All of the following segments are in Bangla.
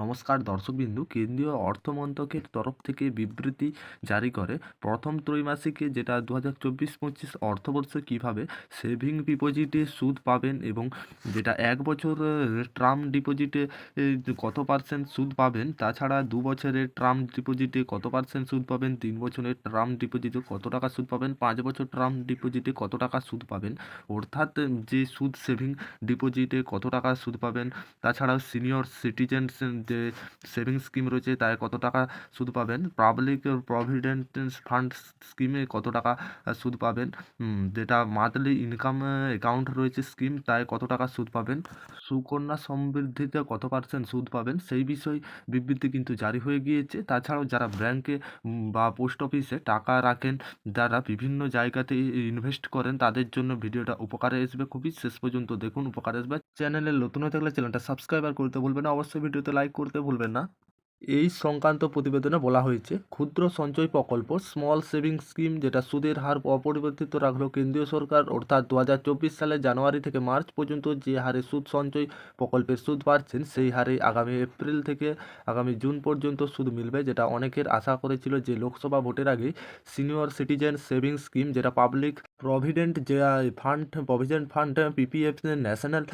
নমস্কার দর্শকবিন্দু, কেন্দ্রীয় অর্থমন্ত্রকের তরফ থেকে বিবৃতি জারি করে প্রথম ত্রৈমাসিকে যেটা দু হাজার চব্বিশ পঁচিশ অর্থবর্ষে কীভাবে সেভিং ডিপোজিটে সুদ পাবেন এবং যেটা এক বছর ট্রাম ডিপোজিটে কত পার্সেন্ট সুদ পাবেন, তাছাড়া দু বছরের ট্রাম ডিপোজিটে কত পার্সেন্ট সুদ পাবেন, তিন বছরের টার্ম ডিপোজিটে কত টাকা সুদ পাবেন, পাঁচ বছর ট্রাম ডিপোজিটে কত টাকা সুদ পাবেন, অর্থাৎ যে সুদ সেভিং ডিপোজিটে কত টাকা সুদ পাবেন, তাছাড়াও সিনিয়র সিটিজেন্স যে সেভিংস স্কিম রয়েছে তাই কত টাকা সুদ পাবেন? পাবলিক প্রভিডেন্ট ফান্ড স্কিমে কত টাকা সুদ পাবেন? যেটা মান্থলি ইনকাম অ্যাকাউন্ট রয়েছে স্কিম তাই কত টাকা সুদ পাবেন? সুকন্যা সমৃদ্ধিতে কত পার্সেন্ট সুদ পাবেন? সেই বিষয়ে বিবৃতি কিন্তু জারি হয়ে গিয়েছে। তাছাড়াও যারা ব্যাংকে বা পোস্ট অফিসে টাকা রাখেন, যারা বিভিন্ন জায়গাতে ইনভেস্ট করেন, তাদের জন্য ভিডিওটা উপকারে আসবে। খুবই শেষ পর্যন্ত দেখুন, উপকারে আসবে। চ্যানেলে নতুন হয়ে থাকলে চ্যানেলটা সাবস্ক্রাইবার করতে ভুলবেন না। অবশ্যই ভিডিওতে লাইক করতে ভুলবেন না। এই সংক্রান্ত প্রতিবেদনে বলা হয়েছে, ক্ষুদ্র সঞ্চয় প্রকল্প স্মল সেভিংস স্কিম যেটা সুদের হার অপরিবর্তিত রাখল কেন্দ্রীয় সরকার, অর্থাৎ দু সালের জানুয়ারি থেকে মার্চ পর্যন্ত যে হারে সুদ সঞ্চয় প্রকল্পের সুদ পাচ্ছেন সেই হারে আগামী এপ্রিল থেকে আগামী জুন পর্যন্ত সুদ মিলবে, যেটা অনেকের আশা করেছিল যে লোকসভা ভোটের আগে সিনিয়র সিটিজেন সেভিংস স্কিম যেটা পাবলিক প্রভিডেন্ট যে fund provident fund PPF national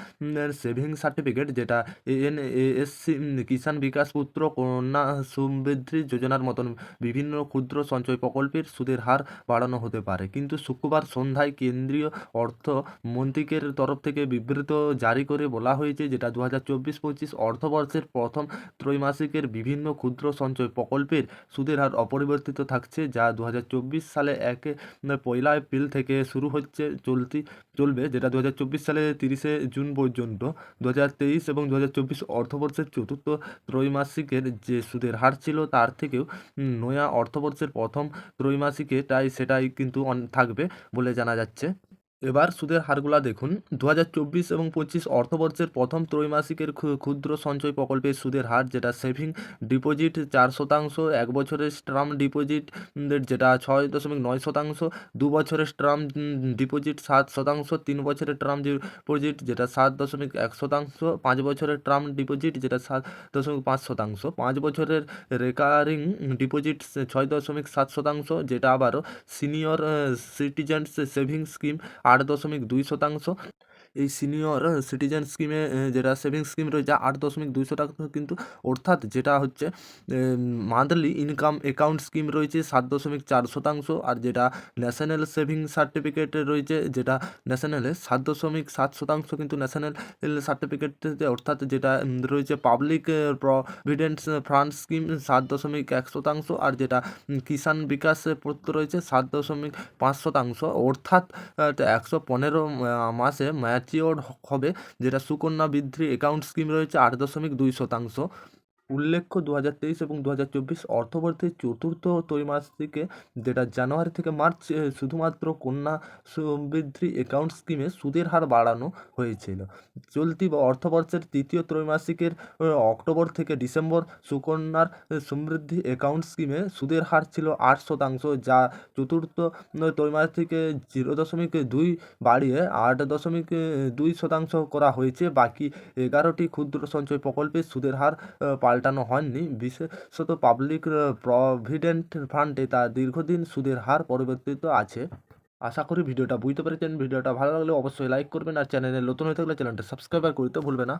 savings certificate যেটা এন এসসি কিষাণ বিকাশ পুত্র কন্যা সমৃদ্ধি যোজনার মতন বিভিন্ন ক্ষুদ্র সঞ্চয় প্রকল্পের সুদের হার বাড়ানো হতে পারে। কিন্তু শুক্রবার সন্ধ্যায় কেন্দ্রীয় অর্থ মন্ত্রকের তরফ থেকে বিবৃত জারি করে বলা হয়েছে যেটা দু হাজার চব্বিশ পঁচিশ অর্থবর্ষের প্রথম ত্রৈমাসিকের বিভিন্ন ক্ষুদ্র সঞ্চয় প্রকল্পের সুদের হার অপরিবর্তিত থাকছে, যা দু হাজার চব্বিশ সালে একে পয়লা এপ্রিল থেকে শুরু হচ্ছে চলতি, চলবে, যেটা দু হাজার চব্বিশ সালে তিরিশে জুন পর্যন্ত। দু হাজার তেইশ এবং দু হাজার চব্বিশ অর্থবর্ষের চতুর্থ ত্রৈমাসিকের যে সুদের হার ছিল তার থেকেও নয়া অর্থবর্ষের প্রথম ত্রৈমাসিকে তাই সেটাই কিন্তু থাকবে বলে জানা যাচ্ছে। এবার সুদের হারগুলা দেখুন। দু হাজার চব্বিশ এবং পঁচিশ অর্থবর্ষের প্রথম ত্রৈমাসিকের ক্ষু- ক্ষুদ্র সঞ্চয় প্রকল্পের সুদের হার, যেটা সেভিং ডিপোজিট চার শতাংশ, এক বছরের টার্ম ডিপোজিট যেটা ছয় দশমিক নয় শতাংশ, দু বছরের টার্ম ডিপোজিট সাত শতাংশ, তিন বছরের টার্ম ডিপোজিট, যেটা সাত দশমিক এক শতাংশ, পাঁচ বছরের টার্ম ডিপোজিট, যেটা সাত দশমিক পাঁচ শতাংশ, পাঁচ বছরের রেকারিং ডিপোজিট ছয় দশমিক সাত শতাংশ, যেটা আবারও সিনিয়র সিটিজেন্স সেভিংস স্কিম আট দশমিক দুই শতাংশ এই সিনিয়র সিটিজেন স্কিমে যেটা সেভিংস স্কিম রয়েছে, আট দশমিক দুইশো শতাংশ কিন্তু, অর্থাৎ যেটা হচ্ছে মান্থলি ইনকাম অ্যাকাউন্ট স্কিম রয়েছে, সাত দশমিক চার শতাংশ। আর যেটা ন্যাশনাল সেভিং সার্টিফিকেট রয়েছে, যেটা ন্যাশনালে সাত দশমিক সাত শতাংশ কিন্তু ন্যাশনাল সার্টিফিকেট অর্থাৎ যেটা রয়েছে পাবলিক প্রভিডেন্ট ফান্ড স্কিম সাত দশমিক এক শতাংশ। আর যেটা কিষাণ বিকাশ পত্র রয়েছে, সাত দশমিক পাঁচ শতাংশ। অর্থাৎ একশো পনেরো মাসে ম্যাচিওর হবে যেটা সুকন্যা বৃদ্ধি অ্যাকাউন্ট স্কিম রয়েছে আট দশমিক দুই শতাংশ। উল্লেখ্য দু হাজার তেইশ এবং দু হাজার চব্বিশ অর্থবর্ষের চতুর্থ ত্রৈমাসিকে যেটা জানুয়ারি থেকে মার্চ শুধুমাত্র কন্যা সমৃদ্ধি অ্যাকাউন্ট স্কিমে সুদের হার বাড়ানো হয়েছিল। চলতি অর্থবর্ষের তৃতীয় ত্রৈমাসিকের অক্টোবর থেকে ডিসেম্বর সুকন্যার সমৃদ্ধি অ্যাকাউন্ট স্কিমে সুদের হার ছিল আট শতাংশ যা চতুর্থ ত্রৈমাসিকে জিরো দশমিক দুই বাড়িয়ে আট দশমিক দুই শতাংশ করা হয়েছে। বাকি এগারোটি ক্ষুদ্র সঞ্চয় প্রকল্পের সুদের হার আ, পাল্টানো হয়নি। বিশেষত পাবলিক প্রভিডেন্ট ফান্ডে তা দীর্ঘদিন সুদের হার পরিবর্তিত আছে। আশা করি ভিডিওটা বুঝতে পেরেছেন। ভিডিওটা ভালো লাগলে অবশ্যই লাইক করবেন আর চ্যানেলে নতুন হয়ে থাকলে চ্যানেলটা সাবস্ক্রাইব করতে ভুলবে না।